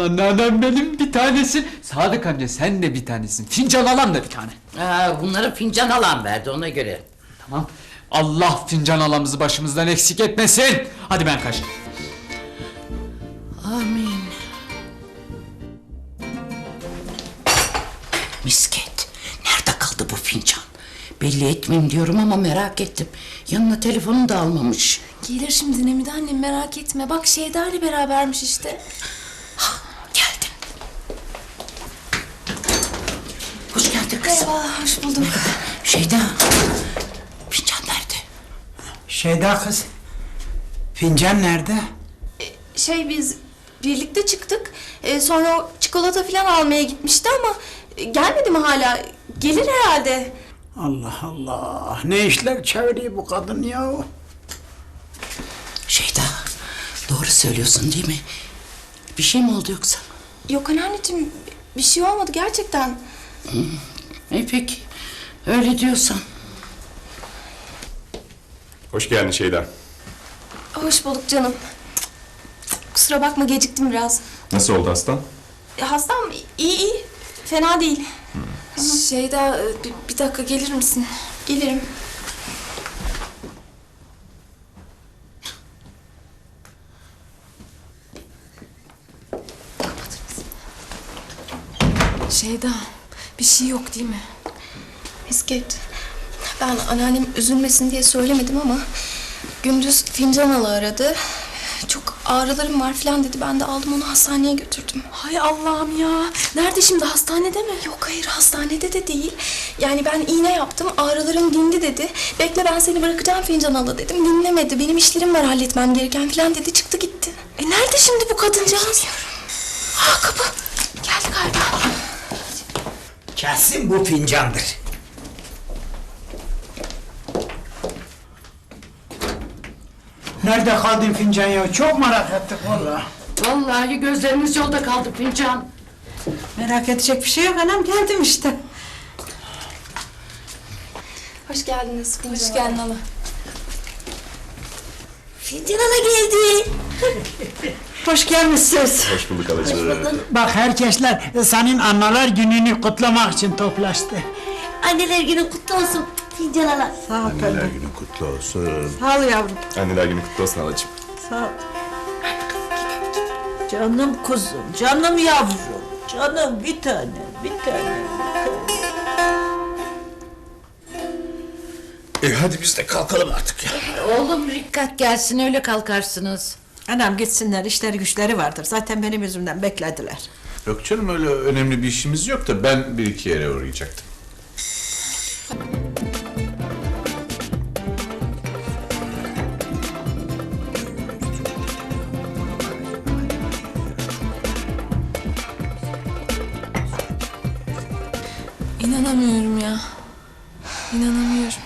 Anneannem benim bir tanesi. Sadık amca sen de bir tanesin. Fincan alan da bir tane. Aa, bunları fincan alan verdi ona göre. Tamam. Allah fincan alamızı başımızdan eksik etmesin. Hadi ben kaç. Amin. Misket. Nerede kaldı bu fincan? Belli etmeyeyim diyorum ama merak ettim. Yanına telefonunu da almamış. Gelir şimdi Nemide annem merak etme. Bak Şeyda ile berabermiş işte. Geldim. Geldin kızım. Merhaba, hoş bulduk. Şeyda. Fincan nerede? Şeyda kız. Fincan nerede? Şey biz birlikte çıktık. Ee, sonra o çikolata falan almaya gitmişti ama e, gelmedi mi hala? Gelir herhalde. Allah Allah. Ne işler çeviriyor bu kadın ya? Şeyda. Doğru söylüyorsun değil mi? Bir şey mi oldu yoksa? Yok anneanneciğim bir şey olmadı gerçekten. E peki. Öyle diyorsan. Hoş geldin Şeyda. Hoş bulduk canım. Kusura bakma geciktim biraz. Nasıl oldu hastan? E, Hastam iyi iyi. Fena değil. Şeyda bir, bir dakika gelir misin? Gelirim. Kapatır mısın? Şeyda bir şey yok değil mi? Misket. Ben anneannem üzülmesin diye söylemedim ama gündüz fincan alı aradı. Çok ağrılarım var falan dedi. Ben de aldım onu hastaneye götürdüm. Hay Allah'ım ya. Nerede şimdi hastanede mi? Yok hayır hastanede de değil. Yani ben iğne yaptım ağrılarım dindi dedi. Bekle ben seni bırakacağım fincan alı dedim. Dinlemedi. Benim işlerim var halletmem gereken falan dedi. Çıktı gitti. E nerede şimdi bu kadıncağız? Bilmiyorum. Ha kapı. Geldi galiba. Kesin bu fincandır. Nerede kaldın fincan ya? Çok merak ettik valla. Vallahi gözlerimiz yolda kaldı fincan. Merak edecek bir şey yok anam geldim işte. Hoş geldiniz. Hoş geldin hala. Fincan ana geldi. Hoş gelmişsiniz. Hoş bulduk halacığım. Bak herkesler senin anneler gününü kutlamak için toplaştı. Anneler günü kutlu olsun fincan. Sağ ol Anneler günü kutlu olsun. Sağ ol yavrum. Anneler günü kutlu olsun halacığım. Sağ ol. Canım kuzum, canım yavrum. Canım bir tane, bir tane. E hadi biz de kalkalım artık ya. Oğlum Rikkat gelsin öyle kalkarsınız. Anam gitsinler, işleri güçleri vardır. Zaten benim yüzümden beklediler. Yok canım öyle önemli bir işimiz yok da ben bir iki yere uğrayacaktım. İnanamıyorum ya. İnanamıyorum.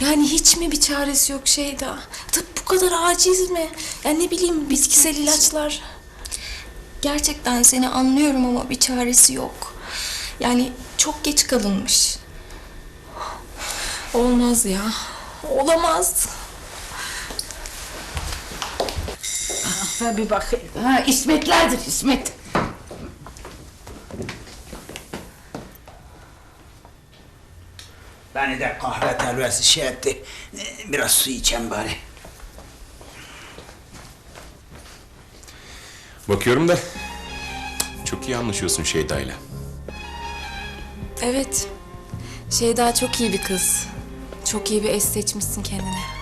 Yani hiç mi bir çaresi yok Şeyda? Tıp bu kadar aciz mi? Yani ne bileyim bitkisel ilaçlar. Gerçekten seni anlıyorum ama bir çaresi yok. Yani çok geç kalınmış. Olmaz ya. Olamaz. Ben bir bakayım. Ha İsmetlerdir İsmet. Beni de kahve telvesi şey etti. Ee, Biraz su içeyim bari. Bakıyorum da çok iyi anlaşıyorsun Şeyda'yla. Evet. Şeyda çok iyi bir kız. Çok iyi bir eş seçmişsin kendine.